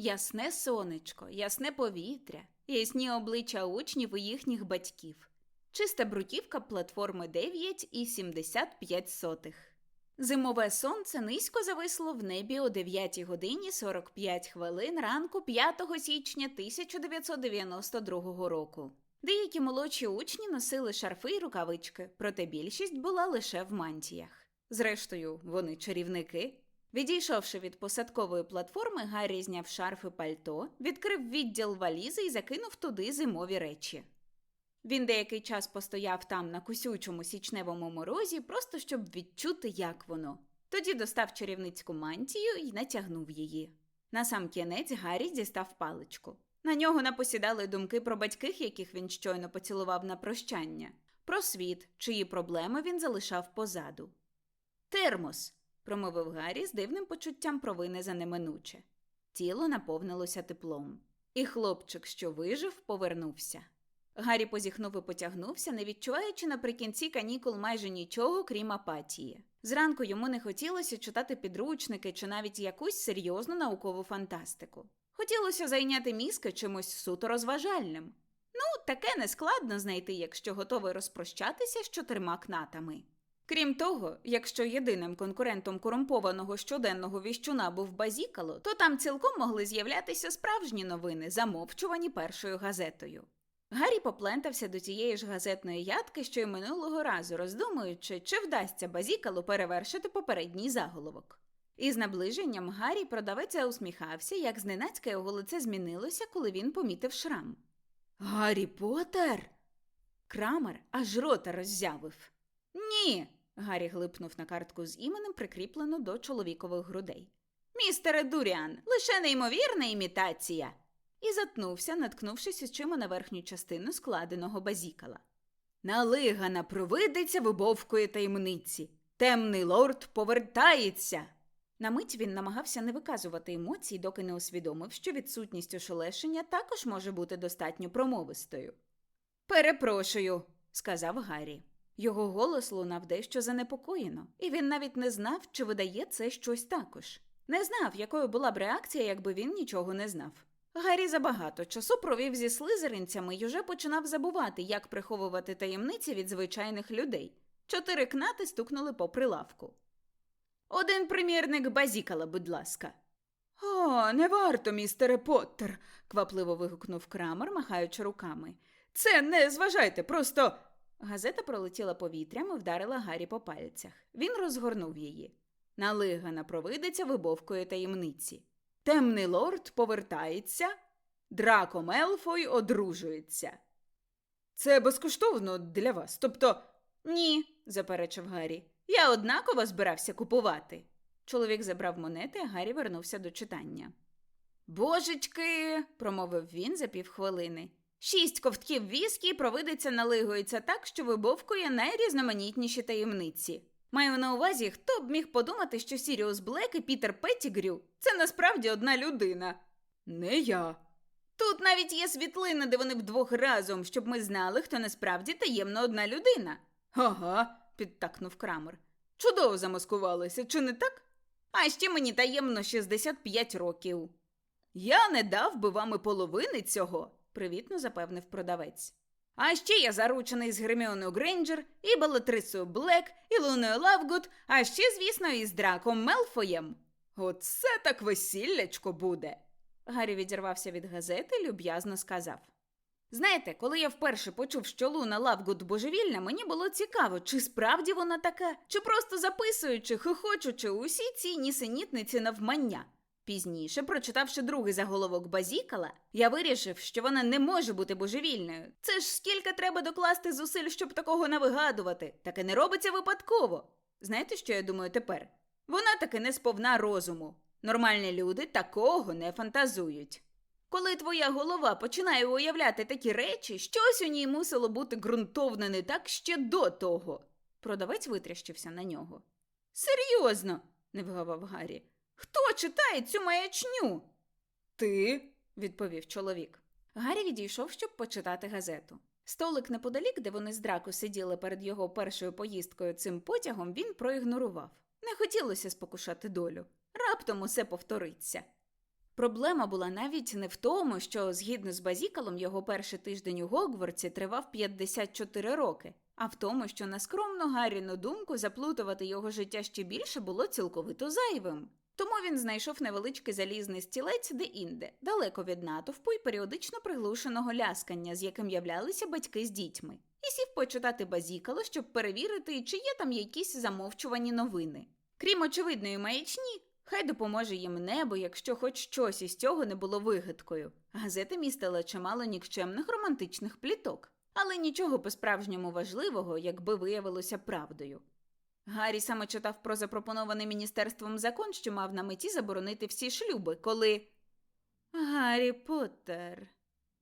Ясне сонечко, ясне повітря, ясні обличчя учнів і їхніх батьків. Чиста бруківка платформи 9,75. Зимове сонце низько зависло в небі о 9 годині 45 хвилин ранку 5 січня 1992 року. Деякі молодші учні носили шарфи й рукавички, проте більшість була лише в мантіях. Зрештою, вони чарівники. Відійшовши від посадкової платформи, Гаррі зняв шарф і пальто, відкрив відділ валізи і закинув туди зимові речі. Він деякий час постояв там на кусючому січневому морозі, просто щоб відчути, як воно. Тоді достав чарівницьку мантію і натягнув її. На сам кінець Гаррі дістав паличку. На нього напосідали думки про батьків, яких він щойно поцілував на прощання, про світ, чиї проблеми він залишав позаду. Термос промовив Гаррі з дивним почуттям провини за неминуче. Тіло наповнилося теплом, і хлопчик, що вижив, повернувся. Гаррі позіхнув і потягнувся, не відчуваючи наприкінці канікул майже нічого, крім апатії. Зранку йому не хотілося читати підручники чи навіть якусь серйозну наукову фантастику. Хотілося зайняти мізки чимось суто розважальним. Ну, таке нескладно знайти, якщо готовий розпрощатися з чотирма кнатами. Крім того, якщо єдиним конкурентом корумпованого щоденного віщуна був базікало, то там цілком могли з'являтися справжні новини, замовчувані першою газетою. Гаррі поплентався до тієї ж газетної ядки, що й минулого разу, роздумуючи, чи вдасться базікалу перевершити попередній заголовок. Із наближенням Гаррі продавець усміхався, як зненацька його лице змінилося, коли він помітив шрам. Гаррі Поттер!» Крамер аж рота роззявив. Ні. Гаррі глипнув на картку з іменем, прикріплену до чоловікових грудей. Містере Дуріан, лише неймовірна імітація. І затнувся, наткнувшись очима на верхню частину складеного базікала. Налигана провидиця вибовкої таємниці. Темний лорд повертається. На мить він намагався не виказувати емоцій, доки не усвідомив, що відсутність ошелешення також може бути достатньо промовистою. Перепрошую, сказав Гаррі. Його голос лунав дещо занепокоєно, і він навіть не знав, чи видає це щось також. Не знав, якою була б реакція, якби він нічого не знав. Гаррі забагато часу провів зі слизеринцями й уже починав забувати, як приховувати таємниці від звичайних людей. Чотири кнати стукнули по прилавку. Один примірник базікала, будь ласка. О, не варто, містере Поттер, квапливо вигукнув крамер, махаючи руками. Це не зважайте, просто. Газета пролетіла повітрям і вдарила Гаррі по пальцях. Він розгорнув її. Налигана провидиця вибовкої таємниці. Темний лорд повертається, Драко Мелфой одружується. Це безкоштовно для вас. Тобто. Ні, заперечив Гаррі. Я однаково збирався купувати. Чоловік забрав монети, а Гаррі вернувся до читання. Божечки, промовив він за півхвилини. Шість ковтків віскі провидиця налигується так, що вибовкує найрізноманітніші таємниці. Маю на увазі, хто б міг подумати, що Сіріус Блек і Пітер Петтігрю – це насправді одна людина. Не я. Тут навіть є світлина, де вони вдвох разом, щоб ми знали, хто насправді таємно одна людина. Ага, підтакнув крамер. Чудово замаскувалися, чи не так? А ще мені таємно 65 років. Я не дав би вам і половини цього привітно запевнив продавець. А ще я заручений з Герміоною Грейнджер, і Белатрисою Блек, і Луною Лавгуд, а ще, звісно, і з Драком Мелфоєм. Оце так весіллячко буде. Гаррі відірвався від газети люб'язно сказав. Знаєте, коли я вперше почув, що Луна Лавгуд божевільна, мені було цікаво, чи справді вона така, чи просто записуючи, хихочучи усі ці нісенітниці навмання. Пізніше, прочитавши другий заголовок Базікала, я вирішив, що вона не може бути божевільною. Це ж скільки треба докласти зусиль, щоб такого не вигадувати. Таке не робиться випадково. Знаєте, що я думаю тепер? Вона таки не сповна розуму. Нормальні люди такого не фантазують. Коли твоя голова починає уявляти такі речі, щось у ній мусило бути ґрунтовно не так ще до того. Продавець витріщився на нього. Серйозно, не вгавав Гаррі. Хто читає цю маячню? Ти, відповів чоловік. Гаррі відійшов, щоб почитати газету. Столик неподалік, де вони з драко сиділи перед його першою поїздкою цим потягом, він проігнорував. Не хотілося спокушати долю. Раптом усе повториться. Проблема була навіть не в тому, що, згідно з Базікалом, його перший тиждень у Гогвартсі тривав 54 роки, а в тому, що на скромну Гарріну думку заплутувати його життя ще більше було цілковито зайвим. Тому він знайшов невеличкий залізний стілець де-інде, далеко від натовпу і періодично приглушеного ляскання, з яким являлися батьки з дітьми, і сів почитати базікало, щоб перевірити, чи є там якісь замовчувані новини. Крім очевидної маячні, хай допоможе їм небо, якщо хоч щось із цього не було вигадкою. Газета містила чимало нікчемних романтичних пліток, але нічого по-справжньому важливого, якби виявилося правдою. Гаррі саме читав про запропонований міністерством закон, що мав на меті заборонити всі шлюби, коли. Гаррі Поттер.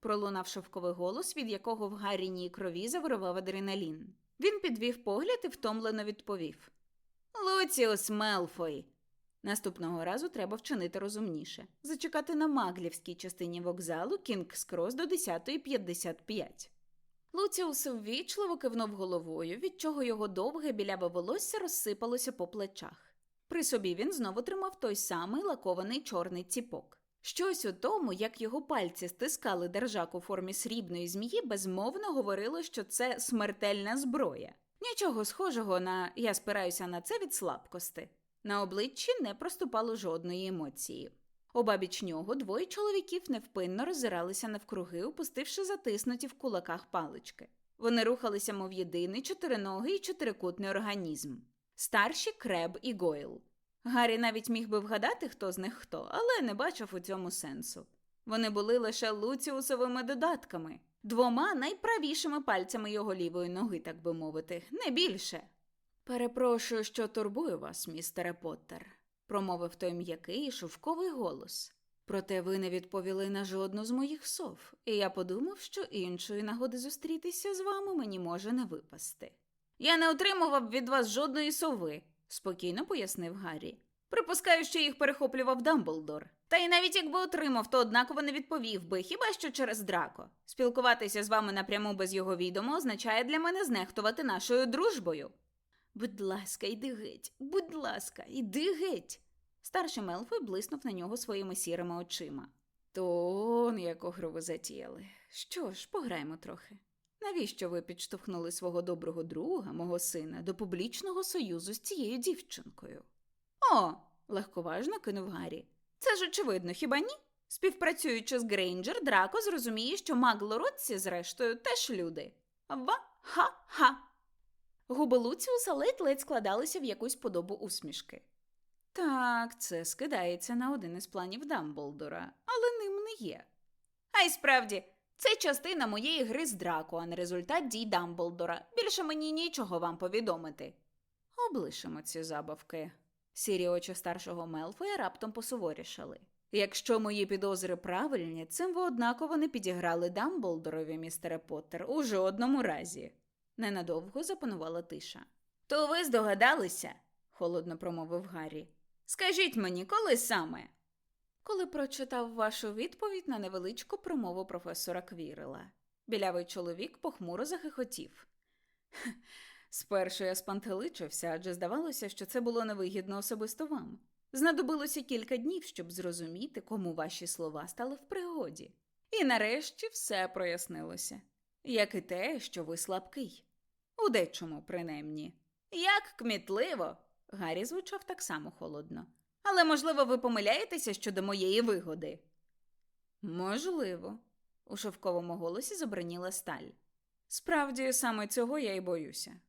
пролунав шовковий голос, від якого в Гарріній крові завирував адреналін. Він підвів погляд і втомлено відповів: Луціус Мелфой. Наступного разу треба вчинити розумніше, зачекати на маглівській частині вокзалу Кінгс Крос до 10.55. Луціус ввічливо кивнув головою, від чого його довге біляве волосся розсипалося по плечах. При собі він знову тримав той самий лакований чорний ціпок. Щось у тому, як його пальці стискали держак у формі срібної змії, безмовно говорило, що це смертельна зброя. Нічого схожого на я спираюся на це від слабкости. На обличчі не проступало жодної емоції. Обабіч нього двоє чоловіків невпинно роззиралися навкруги, опустивши затиснуті в кулаках палички. Вони рухалися, мов єдиний чотириногий і чотирикутний організм. Старші креб і Гойл. Гаррі навіть міг би вгадати, хто з них хто, але не бачив у цьому сенсу. Вони були лише луціусовими додатками, двома найправішими пальцями його лівої ноги, так би мовити, не більше. Перепрошую, що турбую вас, містере Поттер, промовив той м'який шовковий голос. Проте ви не відповіли на жодну з моїх сов, і я подумав, що іншої нагоди зустрітися з вами мені може не випасти. Я не отримував від вас жодної сови, спокійно пояснив Гаррі. Припускаю, що їх перехоплював Дамблдор. Та й навіть якби отримав, то однаково не відповів би, хіба що через драко. Спілкуватися з вами напряму без його відома означає для мене знехтувати нашою дружбою. Будь ласка, йди геть, будь ласка, йди геть. Старший Мелфой блиснув на нього своїми сірими очима. То он гру ви затіяли. Що ж, пограємо трохи. Навіщо ви підштовхнули свого доброго друга, мого сина, до публічного союзу з цією дівчинкою? О, легковажно кинув Гаррі. Це ж очевидно, хіба ні? Співпрацюючи з Грейнджер, Драко зрозуміє, що маглородці, зрештою, теж люди. Ва-ха-ха. Губи Луціуса ледь-ледь складалися в якусь подобу усмішки. Так, це скидається на один із планів Дамблдора, але ним не є. А й справді, це частина моєї гри з Драко, а не результат дій Дамблдора. Більше мені нічого вам повідомити. Облишимо ці забавки. Сірі очі старшого Мелфоя раптом посуворішали. Якщо мої підозри правильні, цим ви однаково не підіграли Дамблдорові, містере Поттер, у жодному разі. Ненадовго запанувала тиша. То ви здогадалися, холодно промовив Гаррі. Скажіть мені, коли саме? Коли прочитав вашу відповідь на невеличку промову професора Квірела. Білявий чоловік похмуро захихотів. Спершу я спантеличився, адже здавалося, що це було невигідно особисто вам. Знадобилося кілька днів, щоб зрозуміти, кому ваші слова стали в пригоді. І нарешті все прояснилося, як і те, що ви слабкий. У дечому, принаймні. Як кмітливо. Гаррі звучав так само холодно. Але, можливо, ви помиляєтеся щодо моєї вигоди. Можливо, у шовковому голосі забриніла сталь. Справді, саме цього я й боюся.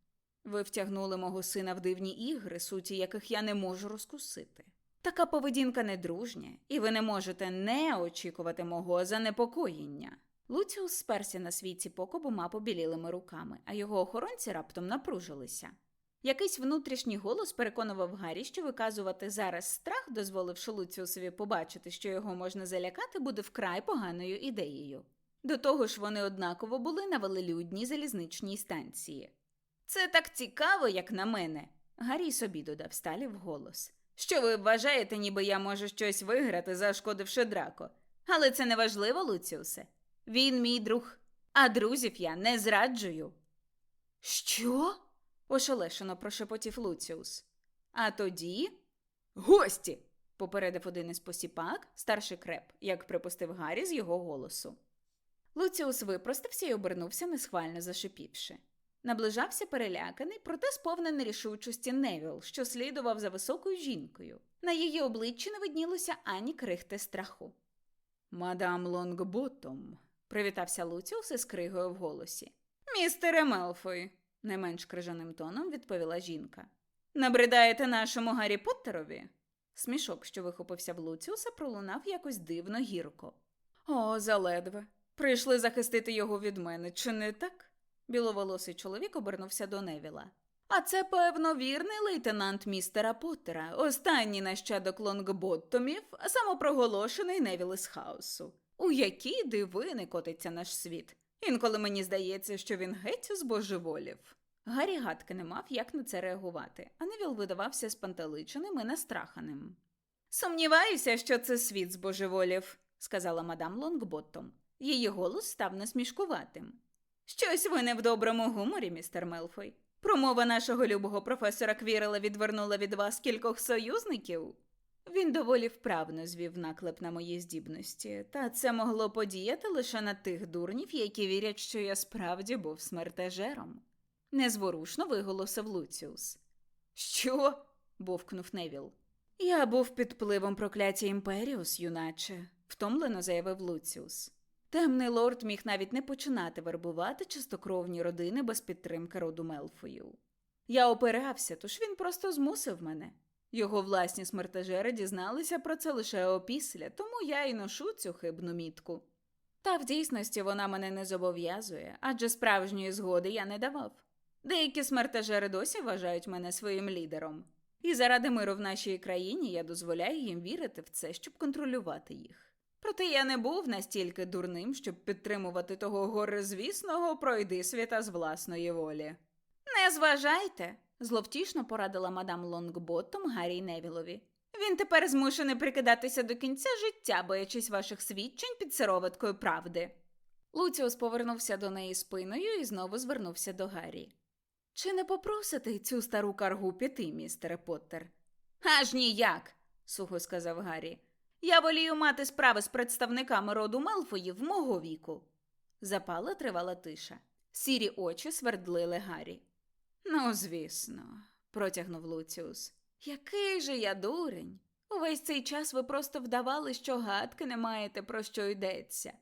Ви втягнули мого сина в дивні ігри, суті яких я не можу розкусити. Така поведінка недружня, і ви не можете не очікувати мого занепокоєння. Луціус сперся на свій ціпок обома побілілими руками, а його охоронці раптом напружилися. Якийсь внутрішній голос переконував Гаррі, що виказувати зараз страх, дозволивши Луціусові побачити, що його можна залякати, буде вкрай поганою ідеєю. До того ж, вони однаково були на велелюдній залізничній станції. Це так цікаво, як на мене. Гаррі собі додав сталі вголос. Що ви вважаєте, ніби я можу щось виграти, зашкодивши драко. Але це не важливо, Луціусе. Він мій друг, а друзів я не зраджую. Що? ошелешено прошепотів Луціус. А тоді. Гості. попередив один із посіпак, старший креп, як припустив Гаррі з його голосу. Луціус випростався і обернувся, несхвально зашипівши. Наближався переляканий, проте сповнений рішучості Невіл, що слідував за високою жінкою. На її обличчі не виднілося ані крихти страху. Мадам Лонгботом, привітався Луціус із кригою в голосі. Містере Мелфой, не менш крижаним тоном відповіла жінка. Набридаєте нашому Гаррі Поттерові? Смішок, що вихопився в Луціуса, пролунав якось дивно гірко. О, заледве. Прийшли захистити його від мене, чи не так? Біловолосий чоловік обернувся до Невіла. А це, певно, вірний лейтенант містера Поттера, останній нащадок Лонгботтомів, самопроголошений Невіл із хаосу. У які дивини котиться наш світ. Інколи мені здається, що він геть збожеволів. Гаррі гадки не мав, як на це реагувати, а Невіл видавався спантеличеним і настраханим. Сумніваюся, що це світ збожеволів, сказала мадам Лонгботтом. Її голос став насмішкуватим. Щось ви не в доброму гуморі, містер Мелфой. Промова нашого любого професора Квірела відвернула від вас кількох союзників. Він доволі вправно звів наклеп на мої здібності, та це могло подіяти лише на тих дурнів, які вірять, що я справді був смертежером. Незворушно виголосив Луціус. Що? бовкнув Невіл. Я був під впливом прокляття Імперіус, юначе, втомлено заявив Луціус. Темний лорд міг навіть не починати вербувати чистокровні родини без підтримки роду Мелфою. Я опирався, тож він просто змусив мене. Його власні смертежери дізналися про це лише опісля, тому я й ношу цю хибну мітку. Та в дійсності вона мене не зобов'язує, адже справжньої згоди я не давав. Деякі смертежери досі вважають мене своїм лідером, і заради миру в нашій країні я дозволяю їм вірити в це, щоб контролювати їх. Проте я не був настільки дурним, щоб підтримувати того горизвісного пройди світа з власної волі. Не зважайте, зловтішно порадила мадам Лонгботтом Гаррі Невілові. Він тепер змушений прикидатися до кінця життя, боячись ваших свідчень під сироваткою правди. Луціус повернувся до неї спиною і знову звернувся до Гаррі. Чи не попросите цю стару каргу піти, містере Поттер? Аж ніяк, сухо сказав Гаррі. Я волію мати справи з представниками роду Мелфоїв мого віку. Запала тривала тиша. Сірі очі свердлили Гаррі. Ну, звісно, протягнув Луціус. Який же я дурень. Увесь цей час ви просто вдавали, що гадки не маєте, про що йдеться.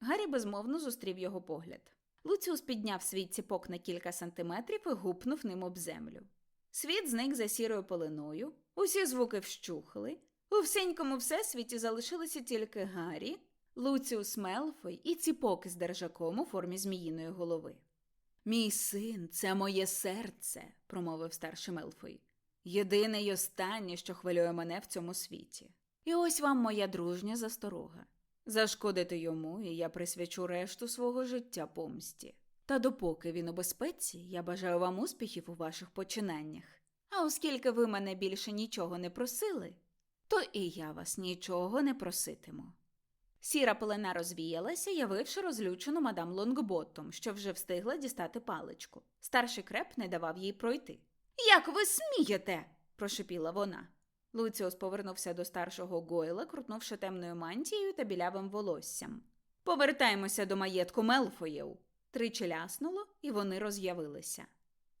Гаррі безмовно зустрів його погляд. Луціус підняв свій ціпок на кілька сантиметрів і гупнув ним об землю. Світ зник за сірою полиною, усі звуки вщухли, у всенькому всесвіті залишилися тільки Гаррі, Луціус Мелфой і ціпок із держаком у формі зміїної голови. Мій син, це моє серце, промовив старший Мелфой. Єдине й останнє, що хвилює мене в цьому світі. І ось вам моя дружня засторога. Зашкодити йому, і я присвячу решту свого життя помсті. Та допоки він у безпеці, я бажаю вам успіхів у ваших починаннях. А оскільки ви мене більше нічого не просили, то і я вас нічого не проситиму. Сіра пелена розвіялася, явивши розлючену мадам Лонгботом, що вже встигла дістати паличку. Старший креп не давав їй пройти. Як ви смієте? прошепіла вона. Луціус повернувся до старшого Гойла, крутнувши темною мантією та білявим волоссям. Повертаємося до маєтку Мелфоїв. Тричі ляснуло, і вони роз'явилися.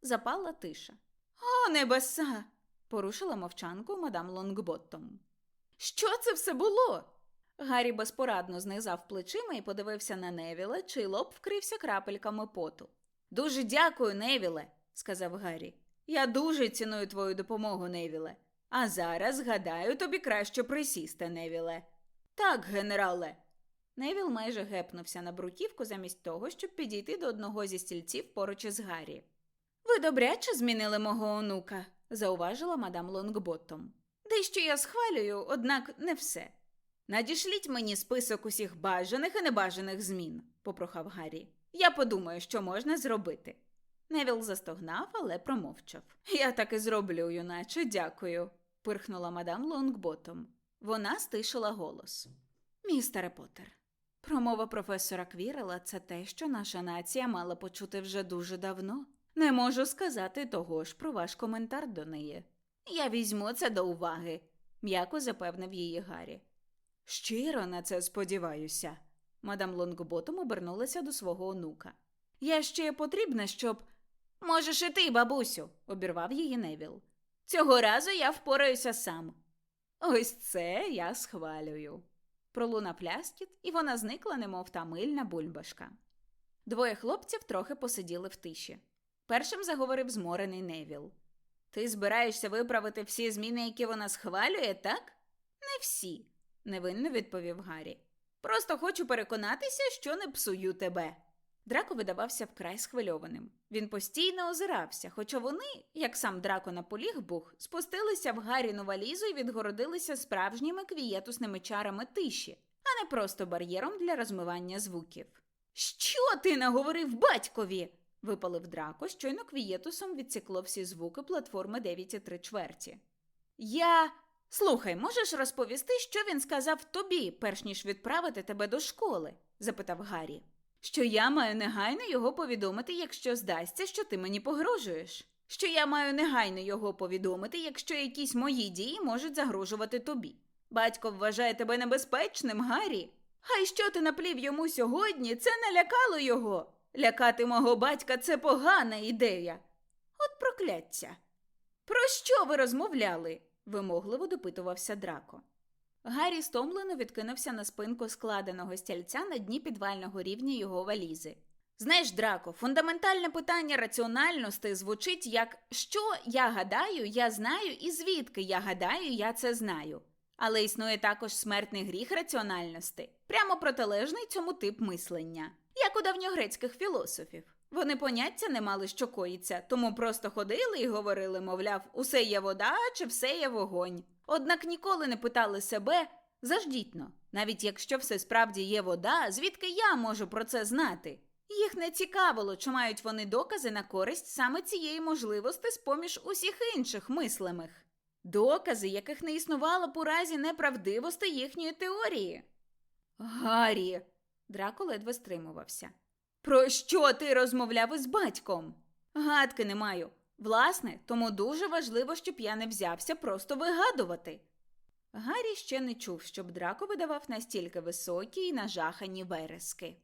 Запала тиша. О, небеса! порушила мовчанку мадам Лонгботтом. Що це все було? Гаррі безпорадно знизав плечима і подивився на Невіла, чий лоб вкрився крапельками поту. Дуже дякую, Невіле, сказав Гаррі. Я дуже ціную твою допомогу, Невіле. А зараз, гадаю, тобі краще присісти, Невіле. Так, генерале. Невіл майже гепнувся на бруківку замість того, щоб підійти до одного зі стільців поруч із Гаррі. Ви добряче змінили мого онука, зауважила мадам Лонгботтом. Дещо я схвалюю, однак не все. Надішліть мені список усіх бажаних і небажаних змін, попрохав Гаррі. Я подумаю, що можна зробити. Невіл застогнав, але промовчав. Я так і зроблю, юначе, дякую, пирхнула мадам Лонгботом. Вона стишила голос. Містере Поттер, промова професора Квірела це те, що наша нація мала почути вже дуже давно. Не можу сказати того ж про ваш коментар до неї. Я візьму це до уваги, м'яко запевнив її Гаррі. Щиро на це сподіваюся. Мадам Лонгботом обернулася до свого онука. Я ще потрібна, щоб. Можеш і ти, бабусю, обірвав її Невіл. Цього разу я впораюся сам. Ось це я схвалюю. Пролуна пляскіт, і вона зникла, немов та мильна бульбашка. Двоє хлопців трохи посиділи в тиші. Першим заговорив зморений Невіл. Ти збираєшся виправити всі зміни, які вона схвалює, так? Не всі, невинно відповів Гаррі. Просто хочу переконатися, що не псую тебе. Драко видавався вкрай схвильованим. Він постійно озирався, хоча вони, як сам драко наполіг бух, спустилися в Гарріну валізу і відгородилися справжніми квієтусними чарами тиші, а не просто бар'єром для розмивання звуків. Що ти наговорив батькові? випалив драко, щойно квієтусом відсікло всі звуки платформи 9,3 чверті. Я. Слухай, можеш розповісти, що він сказав тобі, перш ніж відправити тебе до школи? запитав Гаррі. Що я маю негайно його повідомити, якщо здасться, що ти мені погрожуєш. Що я маю негайно його повідомити, якщо якісь мої дії можуть загрожувати тобі. Батько вважає тебе небезпечним, Гаррі. Хай що ти наплів йому сьогодні, це не лякало його. Лякати мого батька це погана ідея. От прокляття. Про що ви розмовляли? Вимогливо допитувався Драко. Гаррі стомлено відкинувся на спинку складеного стільця на дні підвального рівня його валізи. Знаєш, Драко, фундаментальне питання раціональності звучить як що я гадаю, я знаю, і звідки я гадаю, я це знаю. Але існує також смертний гріх раціональності, прямо протилежний цьому тип мислення, як у давньогрецьких філософів. Вони поняття не мали, що коїться, тому просто ходили і говорили, мовляв, усе є вода чи все є вогонь. Однак ніколи не питали себе заждітно, навіть якщо все справді є вода, звідки я можу про це знати? Їх не цікавило, чи мають вони докази на користь саме цієї можливості з поміж усіх інших мислимих. Докази, яких не існувало у разі неправдивості їхньої теорії. Гаррі, Драко ледве стримувався. Про що ти розмовляв із батьком? Гадки не маю. Власне, тому дуже важливо, щоб я не взявся просто вигадувати. Гаррі ще не чув, щоб драко видавав настільки високі й нажахані верески.